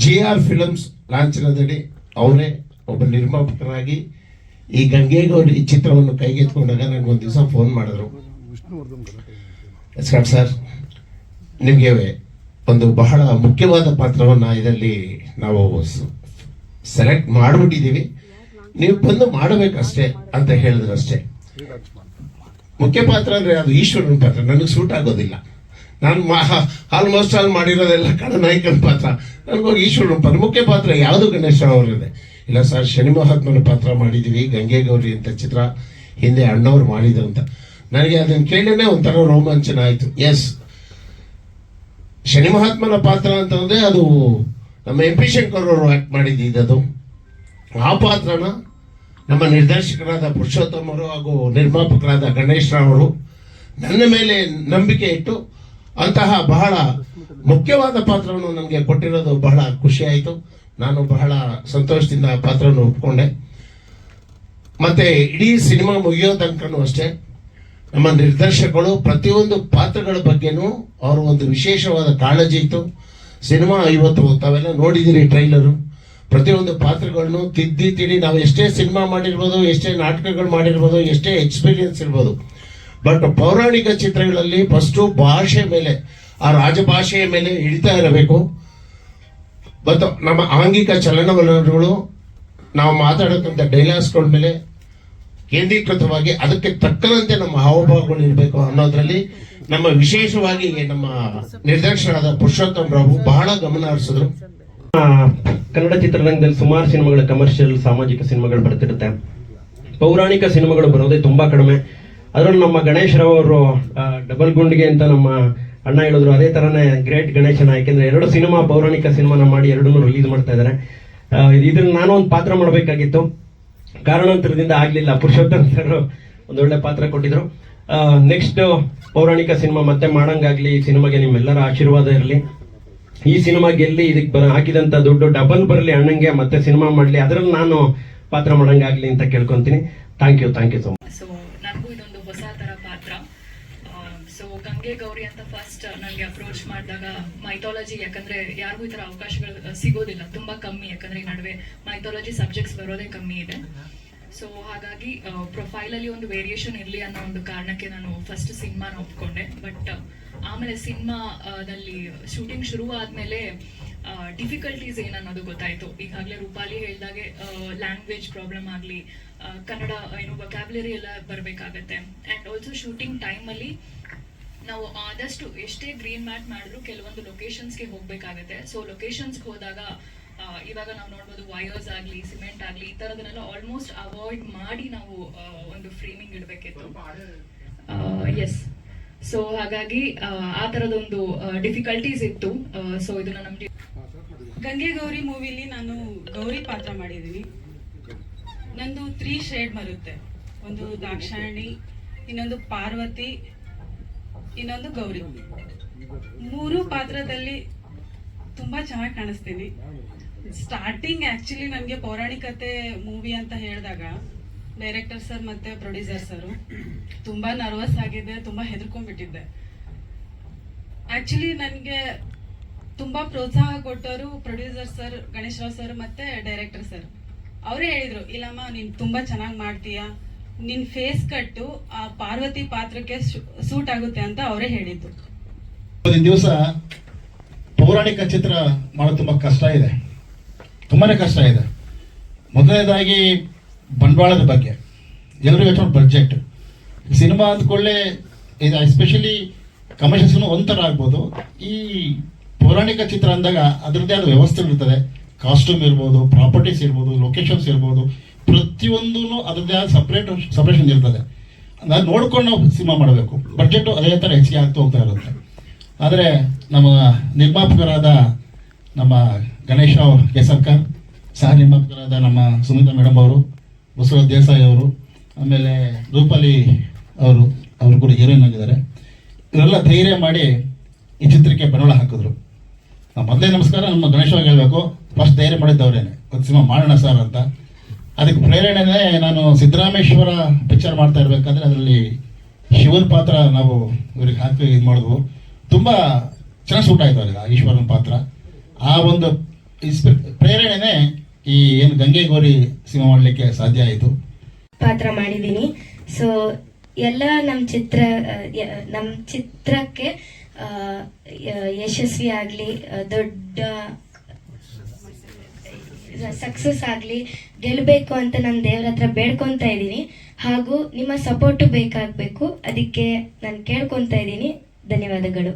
G R films ಲಾಂಛನದಡಿ ಅವರೇ ಒಬ್ಬ ನಿರ್ಮಾಪಕರಾಗಿ ಈ ಗಂಗೇಗೌರಿ ಚಿತ್ರವನ್ನು ಕೈಗೆತ್ಕೊಂಡಾಗ ಒಂದು ದಿವಸ ಫೋನ್ ಮಾಡಿದ್ರು. ಎಸ್ಕಾಟ್ ಸರ್, ನಿಮಗೆ ಒಂದು ಬಹಳ ಮುಖ್ಯವಾದ ಪಾತ್ರವನ್ನು ಇದರಲ್ಲಿ ನಾವು ಸೆಲೆಕ್ಟ್ ಮಾಡಿಬಿಟ್ಟಿದ್ದೀವಿ. ನೀವು ಬಂದು ಮಾಡಬೇಕಷ್ಟೇ ಅಂತ ಹೇಳಿದ್ರು ಅಷ್ಟೇ. ಮುಖ್ಯ ಪಾತ್ರ ಅಂದರೆ ಅದು ಈಶ್ವರನ ಪಾತ್ರ, ನನಗೆ ಸೂಟ್ ಆಗೋದಿಲ್ಲ. ನಾನು ಆಲ್ಮೋಸ್ಟ್ ಆಲ್ ಮಾಡಿರೋದೆಲ್ಲ ಖಳನಾಯಕನ ಪಾತ್ರ. ನನಗೋಗಿ ಈಶ್ವರನ ಪಾತ್ರ ಮುಖ್ಯ ಪಾತ್ರ ಯಾವುದು ಗಣೇಶ ಅವರಿದೆ ಇಲ್ಲ ಸರ್, ಶನಿ ಮಹಾತ್ಮನ ಪಾತ್ರ ಮಾಡಿದ್ದೀವಿ ಗಂಗೆ ಗೌರಿ ಅಂತ ಚಿತ್ರ, ಹಿಂದೆ ಅಣ್ಣವ್ರು ಮಾಡಿದ್ರು ಅಂತ. ನನಗೆ ಅದನ್ನು ಕೇಳಿನೇ ಒಂಥರ ರೋಮಾಂಚನ ಆಯಿತು. ಎಸ್ ಶನಿ ಮಹಾತ್ಮನ ಪಾತ್ರ ಅಂತಂದ್ರೆ ಅದು ನಮ್ಮ ಎಂ ಪಿ ಶಂಕರ್ ಅವರು ಆ್ಯಕ್ಟ್ ಮಾಡಿದ್ದು ಆ ಪಾತ್ರನ ನಮ್ಮ ನಿರ್ದೇಶಕರಾದ ಪುರುಷೋತ್ತಮರು ಹಾಗೂ ನಿರ್ಮಾಪಕರಾದ ಗಣೇಶ್ ರಾವ್ ಅವರು ನನ್ನ ಮೇಲೆ ನಂಬಿಕೆ ಇಟ್ಟು ಅಂತಹ ಬಹಳ ಮುಖ್ಯವಾದ ಪಾತ್ರವನ್ನು ನನಗೆ ಕೊಟ್ಟಿರೋದು ಬಹಳ ಖುಷಿ ಆಯಿತು. ನಾನು ಬಹಳ ಸಂತೋಷದಿಂದ ಆ ಪಾತ್ರವನ್ನು ಒಪ್ಕೊಂಡೆ. ಮತ್ತೆ ಇಡೀ ಸಿನಿಮಾ ಮುಗಿಯೋ ತನಕನೂ ಅಷ್ಟೇ, ನಮ್ಮ ನಿರ್ದೇಶಕರು ಪ್ರತಿಯೊಂದು ಪಾತ್ರಗಳ ಬಗ್ಗೆನೂ ಅವರ ಒಂದು ವಿಶೇಷವಾದ ಕಾಳಜಿ ಇತ್ತು. ಸಿನಿಮಾ ಇವತ್ತು ತಾವೆಲ್ಲ ನೋಡಿದ್ದೀರಿ ಟ್ರೈಲರು. ಪ್ರತಿಯೊಂದು ಪಾತ್ರಗಳನ್ನು ತಿದ್ದಿ ತಿಳಿ, ನಾವು ಎಷ್ಟೇ ಸಿನಿಮಾ ಮಾಡಿರ್ಬೋದು, ಎಷ್ಟೇ ನಾಟಕಗಳು ಮಾಡಿರ್ಬೋದು, ಎಷ್ಟೇ ಎಕ್ಸ್ಪೀರಿಯನ್ಸ್ ಇರ್ಬೋದು ಬಟ್ ಪೌರಾಣಿಕ ಚಿತ್ರಗಳಲ್ಲಿ ಫಸ್ಟು ಭಾಷೆ ಮೇಲೆ, ಆ ರಾಜಭಾಷೆಯ ಮೇಲೆ ಹಿಡಿತಾ ಇರಬೇಕು. ಮತ್ತು ನಮ್ಮ ಆಂಗಿಕ ಚಲನವಲನಗಳು, ನಾವು ಮಾತಾಡೋಕ್ಕಂಥ ಡೈಲಾಗ್ಸ್ಗಳ ಮೇಲೆ ಕೇಂದ್ರೀಕೃತವಾಗಿ ಅದಕ್ಕೆ ತಕ್ಕನಂತೆ ನಮ್ಮ ಹಾವಭಾವಗಳು ಇರಬೇಕು ಅನ್ನೋದ್ರಲ್ಲಿ ನಮ್ಮ ವಿಶೇಷವಾಗಿ ನಮ್ಮ ನಿರ್ದೇಶಕರಾದ ಪುರುಷೋತ್ತಮ್ ರಾವು ಬಹಳ ಗಮನ ಹರಿಸಿದ್ರು. ಕನ್ನಡ ಚಿತ್ರರಂಗದಲ್ಲಿ ಸುಮಾರು ಸಿನಿಮಾಗಳು ಕಮರ್ಷಿಯಲ್ ಸಾಮಾಜಿಕ ಸಿನಿಮಾಗಳು ಬರ್ತಿರುತ್ತೆ. ಪೌರಾಣಿಕ ಸಿನಿಮಾಗಳು ಬರೋದೇ ತುಂಬಾ ಕಡಿಮೆ. ಅದರಲ್ಲೂ ನಮ್ಮ ಗಣೇಶ್ ರಾವ್ ಅವರು ಡಬಲ್ ಗುಂಡಿಗೆ ಅಂತ ನಮ್ಮ ಅಣ್ಣ ಹೇಳಿದ್ರು. ಅದೇ ತರನೇ ಗ್ರೇಟ್ ಗಣೇಶನ, ಯಾಕೆಂದ್ರೆ ಎರಡು ಸಿನಿಮಾ, ಪೌರಾಣಿಕ ಸಿನಿಮಾನ ಮಾಡಿ ಎರಡನ್ನು ರಿಲೀಸ್ ಮಾಡ್ತಾ ಇದ್ದಾರೆ ಇದ್ರಲ್ಲಿ ನಾನು ಒಂದು ಪಾತ್ರ ಮಾಡಬೇಕಾಗಿತ್ತು. ಕಾರಣಾಂತರದಿಂದ ಆಗಲಿಲ್ಲ. ಪುರುಷೋತ್ತಮ್ ಸರ್ ಒಂದೊಳ್ಳೆ ಪಾತ್ರ ಕೊಟ್ಟಿದ್ರು. ನೆಕ್ಸ್ಟ್ ಪೌರಾಣಿಕ ಸಿನಿಮಾ ಮತ್ತೆ ಮಾಡಂಗಾಗ್ಲಿ, ಈ ಸಿನಿಮಾಗೆ ನಿಮ್ಮೆಲ್ಲರ ಆಶೀರ್ವಾದ ಇರಲಿ. ಈ ಸಿನಿಮಾ ಗೆಲ್ಲಿ ಇದಕ್ಕೆ ಬರ, ಹಾಕಿದಂತ ದುಡ್ಡು ಡಬಲ್ ಬರಲಿ ಅಣ್ಣಂಗೆ, ಮತ್ತೆ ಸಿನಿಮಾ ಮಾಡಲಿ. ಅದರಲ್ಲಿ ನಾನು ಪಾತ್ರ ಮಾಡಂಗಾಗ್ಲಿ ಅಂತ ಕೇಳ್ಕೊಂತೀನಿ. Thank you thank you so much ಹೊಸ ತರ ಪಾತ್ರ. ಸೊ ಗಂಗೆ ಗೌರಿ ಅಂತ ಫಸ್ಟ್ ನನಗೆ ಅಪ್ರೋಚ್ ಮಾಡಿದಾಗ ಮೈಥಾಲಜಿ ಯಾಕಂದ್ರೆ ಯಾರಿಗೂ ಈ ಥರ ಅವಕಾಶಗಳು ಸಿಗೋದಿಲ್ಲ. ತುಂಬಾ ಕಮ್ಮಿ, ಯಾಕಂದ್ರೆ ಈ ನಡುವೆ ಮೈಥಾಲಜಿ ಸಬ್ಜೆಕ್ಟ್ಸ್ ಬರೋದೇ ಕಮ್ಮಿ ಇದೆ. ಸೊ ಹಾಗಾಗಿ ಪ್ರೊಫೈಲ್ ಅಲ್ಲಿ ಒಂದು ವೇರಿಯೇಷನ್ ಇರಲಿ ಅನ್ನೋ ಒಂದು ಕಾರಣಕ್ಕೆ ನಾನು ಫಸ್ಟ್ ಸಿನಿಮಾನ ಒಪ್ಕೊಂಡೆ. ಬಟ್ ಆಮೇಲೆ ಸಿನಿಮಾ ನಲ್ಲಿ ಶೂಟಿಂಗ್ ಶುರು ಆದ್ಮೇಲೆ ಡಿಫಿಕಲ್ಟೀಸ್ ಏನನ್ನೋದು ಗೊತ್ತಾಯ್ತು. ಈಗಾಗಲೇ ರೂಪಾಲಿ ಹೇಳಿದಾಗೆ ಲ್ಯಾಂಗ್ವೇಜ್ ಪ್ರಾಬ್ಲಮ್ ಆಗಲಿ ಕನ್ನಡ ಏನು ವೊಕ್ಯಾಬ್ಲರಿ ಎಲ್ಲ ಬರಬೇಕಾಗತ್ತೆ. ಆ್ಯಂಡ್ ಆಲ್ಸೋ ಶೂಟಿಂಗ್ ಟೈಮಲ್ಲಿ ನಾವು ಆದಷ್ಟು ಎಷ್ಟೇ ಗ್ರೀನ್ ಮ್ಯಾಟ್ ಮಾಡಿದ್ರು ಕೆಲವೊಂದು ಲೊಕೇಶನ್ಸ್ಗೆ ಹೋಗಬೇಕಾಗತ್ತೆ. ಸೊ ಲೊಕೇಶನ್ಸ್ಗೆ ಹೋದಾಗ ಇವಾಗ ನಾವು ನೋಡ್ಬೋದು ವಯರ್ಸ್ ಆಗಲಿ ಸಿಮೆಂಟ್ ಆಗಲಿ, ಈ ಥರದನ್ನೆಲ್ಲ ಆಲ್ಮೋಸ್ಟ್ ಅವಾಯ್ಡ್ ಮಾಡಿ ನಾವು ಒಂದು ಫ್ರೇಮಿಂಗ್ ಇಡಬೇಕಿತ್ತು. ಎಸ್ ಸೊ ಹಾಗಾಗಿ, ಆ ಥರದೊಂದು ಡಿಫಿಕಲ್ಟೀಸ್ ಇತ್ತು. ಸೊ ಇದನ್ನ ನಮ್ಗೆ ಗಂಗೆ ಗೌರಿ ಮೂವಿಲಿ ನಾನು ಗೌರಿ ಪಾತ್ರ ಮಾಡಿದ್ದೀನಿ ನಂದು ತ್ರೀ ಶೇಡ್ ಬರುತ್ತೆ. ಒಂದು ದಾಕ್ಷಾಯಣಿ, ಇನ್ನೊಂದು ಪಾರ್ವತಿ, ಇನ್ನೊಂದು ಗೌರಿ. ಮೂರು ಪಾತ್ರದಲ್ಲಿ ತುಂಬ ಚೆನ್ನಾಗಿ ಕಾಣಿಸ್ತೀನಿ. ಸ್ಟಾರ್ಟಿಂಗ್ ಆ್ಯಕ್ಚುಲಿ ನನಗೆ ಪೌರಾಣಿಕತೆ ಮೂವಿ ಅಂತ ಹೇಳಿದಾಗ ಡೈರೆಕ್ಟರ್ ಸರ್ ಮತ್ತು ಪ್ರೊಡ್ಯೂಸರ್ ಸರು ತುಂಬ ನರ್ವಸ್ ಆಗಿದೆ ತುಂಬ ಹೆದರ್ಕೊಂಡ್ಬಿಟ್ಟಿದ್ದೆ. ಆ್ಯಕ್ಚುಲಿ ನನಗೆ ತುಂಬಾ ಪ್ರೋತ್ಸಾಹ ಕೊಟ್ಟವರು producer sir Ganesh Rao sir ಮತ್ತೆ ಡೈರೆಕ್ಟರ್ ಸರ್ ಅವರೇ ಹೇಳಿದ್ರು, ಇಲ್ಲಮ್ಮ, ನೀನ್ ತುಂಬಾ ಚೆನ್ನಾಗಿ ಮಾಡ್ತೀಯಾ. ನಿನ್ ಫೇಸ್ ಕಟ್ಟು ಆ ಪಾರ್ವತಿ ಪಾತ್ರಕ್ಕೆ ಸೂಟ್ ಆಗುತ್ತೆ ಅಂತ ಅವರೇ ಹೇಳಿದ್ರು ದಿವಸ ಪೌರಾಣಿಕ ಚಿತ್ರ ಮಾಡೋದು ತುಂಬ ಕಷ್ಟ ಇದೆ. ತುಂಬಾನೇ ಕಷ್ಟ ಇದೆ. ಮೊದಲನೇದಾಗಿ ಬಂಡವಾಳದ ಬಗ್ಗೆ. ಎಲ್ಲರೂ ಹೆಚ್ಚು ಬಜೆಟ್ ಸಿನಿಮಾ ಅಂದ್ಕೊಳ್ಳೆ, ಇದು ಎಸ್ಪೆಷಲಿ ಕಮರ್ಷಿಯಲ್ ಸಿನಿಮಾ ಒಂಥರ ಆಗ್ಬೋದು. ಈ ಪೌರಾಣಿಕ ಚಿತ್ರ ಅಂದಾಗ ಅದರದ್ದೇ ಆದ ವ್ಯವಸ್ಥೆ ಇರ್ತದೆ. ಕಾಸ್ಟ್ಯೂಮ್ ಇರ್ಬೋದು ಪ್ರಾಪರ್ಟೀಸ್ ಇರ್ಬೋದು ಲೊಕೇಶನ್ಸ್ ಇರ್ಬೋದು ಪ್ರತಿಯೊಂದೂ ಅದರದ್ದೇ ಆದ ಸಪ್ರೇಟ್ ಸಪ್ರೇಷನ್ ಇರ್ತದೆ. ನಾನು ನೋಡ್ಕೊಂಡು ನಾವು ಸಿನಿಮಾ ಮಾಡಬೇಕು. ಬಜೆಟ್ ಅದೇ ಥರ ಹೆಚ್ಚಿಗೆ ಆಗ್ತಾ ಹೋಗ್ತಾ ಇರುತ್ತೆ. ಆದರೆ ನಮ್ಮ ನಿರ್ಮಾಪಕರಾದ ನಮ್ಮ ಗಣೇಶ ಕೇಸರ್ಕರ್ ಸಹ ನಿರ್ಮಾಪಕರಾದ ನಮ್ಮ ಸುಮಿತಾ ಮೇಡಮ್ ಅವರು, ಬಸವರಾಜ್ ದೇಸಾಯಿ ಅವರು, ಆಮೇಲೆ ರೂಪಾಲಿ ಅವರು ಅವರು ಕೂಡ ಹೀರೋಯಿನ್ ಆಗಿದ್ದಾರೆ. ಇವರೆಲ್ಲ ಧೈರ್ಯ ಮಾಡಿ ಈ ಚಿತ್ರಕ್ಕೆ ಬಂಡವಾಳ ಹಾಕಿದ್ರು. ನಾವು ಮೊದಲೇ ನಮಸ್ಕಾರ, ನಮ್ಮ ಗಣೇಶವಾಗಿ ಹೇಳಬೇಕು. ಫಸ್ಟ್ ಧೈರ್ಯ ಮಾಡಿದ್ದವರೇನೆ. ಒಂದು ಸಿನಿಮಾ ಮಾಡೋಣ ಸರ್ ಅಂತ. ಅದಕ್ಕೆ ಪ್ರೇರಣೆನೇ ನಾನು ಸಿದ್ದರಾಮೇಶ್ವರ ಪಿಕ್ಚರ್ ಮಾಡ್ತಾ ಇರಬೇಕಾದ್ರೆ ಅದರಲ್ಲಿ ಶಿವನ ಪಾತ್ರ ನಾವು ಇವ್ರಿಗೆ ಹಾಕಿ ಇದು ಮಾಡಿದ್ವು ತುಂಬ ಚೆನ್ನಾಗಿ ಸೂಟ್ ಆಯ್ತು ಅವ್ರಿಗೆ ಈಶ್ವರನ ಪಾತ್ರ. ಆ ಒಂದು ಪ್ರೇರಣೆನೇ ಈ ಏನು ಗಂಗೆ ಗೌರಿ ಸಿನಿಮಾ ಮಾಡಲಿಕ್ಕೆ ಸಾಧ್ಯ ಆಯಿತು. ಪಾತ್ರ ಮಾಡಿದ್ದೀನಿ ಸೊ ಎಲ್ಲ ನಮ್ಮ ಚಿತ್ರ ನಮ್ಮ ಚಿತ್ರಕ್ಕೆ ಯಶಸ್ವಿ ಆಗಲಿ ದೊಡ್ಡ ಸಕ್ಸಸ್ ಆಗಲಿ ಗೆಲ್ಲಬೇಕು ಅಂತ ನಾನು ದೇವ್ರ ಹತ್ರ ಬೇಡ್ಕೊತಾ ಇದ್ದೀನಿ. ಹಾಗೂ ನಿಮ್ಮ ಸಪೋರ್ಟು ಬೇಕಾಗಬೇಕು. ಅದಕ್ಕೆ ನಾನು ಕೇಳ್ಕೊತಾ ಇದ್ದೀನಿ. ಧನ್ಯವಾದಗಳು.